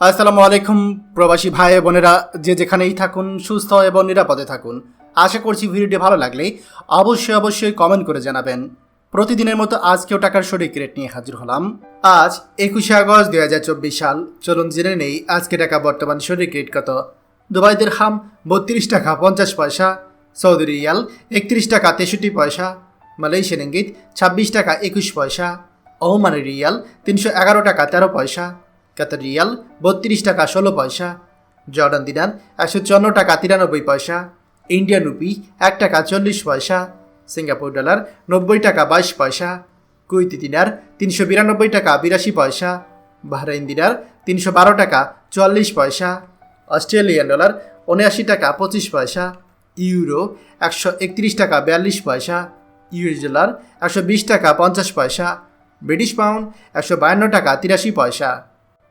আসসালামু আলাইকুম, প্রবাসী ভাই বোনেরা। যে যেখানেই থাকুন, সুস্থ এবং নিরাপদে থাকুন। আশা করছি ভিডিওটি ভালো লাগলে অবশ্যই অবশ্যই কমেন্ট করে জানাবেন। প্রতিদিনের মতো আজকেও টাকার সঠিক রেট নিয়ে হাজির হলাম। আজ একুশে আগস্ট দুই হাজার চব্বিশ সাল। চলুন জেনে নেই আজকে টাকা বর্তমান সঠিক রেট কত। দুবাইদের হাম বত্রিশ টাকা পঞ্চাশ পয়সা, সৌদি রিয়াল একত্রিশ টাকা তেষট্টি পয়সা, মালয়েশিয়ান ইঙ্গিত ছাব্বিশ টাকা একুশ পয়সা ওমানি রিয়াল তিনশো এগারো টাকা তেরো পয়সা কাতার রিয়াল বত্রিশ টাকা, ষোলো পয়সা। জর্ডান দিনার একশো চুয়ান্ন টাকা, তিরানব্বই পয়সা। ইন্ডিয়ান রুপি এক টাকা, চল্লিশ পয়সা। সিঙ্গাপুর ডলার নব্বই টাকা, বাইশ পয়সা। কুইতি দিনার তিনশো বিরানব্বই টাকা, বিরাশি পয়সা। বাহরাইন দিনার তিনশো বারো টাকা, চুয়াল্লিশ পয়সা। অস্ট্রেলিয়ান ডলার উনআশি টাকা, পঁচিশ পয়সা। ইউরো একশো একত্রিশ টাকা, বিয়াল্লিশ পয়সা। ইউএস ডলার একশো বিশ টাকা, পঞ্চাশ পয়সা। ব্রিটিশ পাউন্ড একশো বায়ান্ন টাকা, তিরাশি পয়সা।